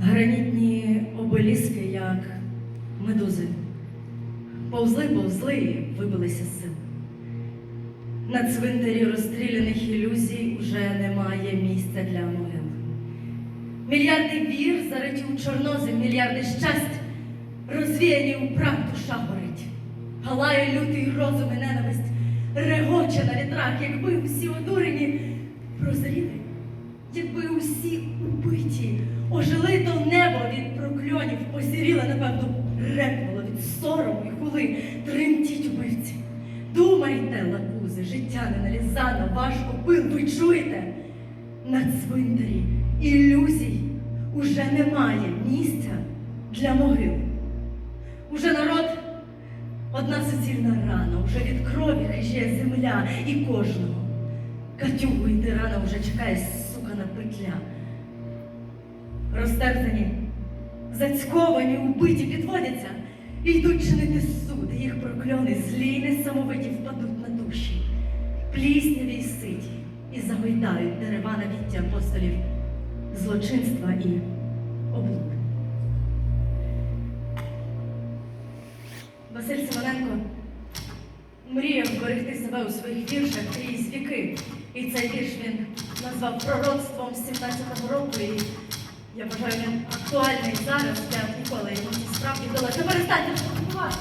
Гранітні обеліски, як медузи. Повзли, повзли і вибилися з сил. На цвинтарі розстріляних ілюзій уже немає місця для могил. Мільярди вір зариті у чорнозем, мільярди щастя, розвіяні у прах душа горить. Галає лютий розум і ненависть, регоче на вітрах, якби усі одурені прозріли, якби усі убиті, ожили то небо від прокльонів, посіріло, напевно, репнуло від сорому і хули, тремтіть убивці. Думайте, лакузи, життя неналізано, важко пил, ви чуєте? На цвинтарі ілюзій уже немає місця для могил. Уже народ одна суцільна рана, уже від крові хижає земля і кожного. Катюгу і тирана вже чекає сукана петля. Розтерзані, зацьковані, убиті підводяться і йдуть чинити суд. Їх прокльони злі несамовиті впадуть на душі, плісняві й ситі, і загойдають дерева на віття апостолів злочинства і облуд. Василь Симоненко мріяв берегти себе у своїх віршах крізь віки. І цей вірш він назвав пророцтвом з 17-го року. І я вважаю, він актуальний зараз. Я ніколи йому справді дала. Та перестаньте фотографувати.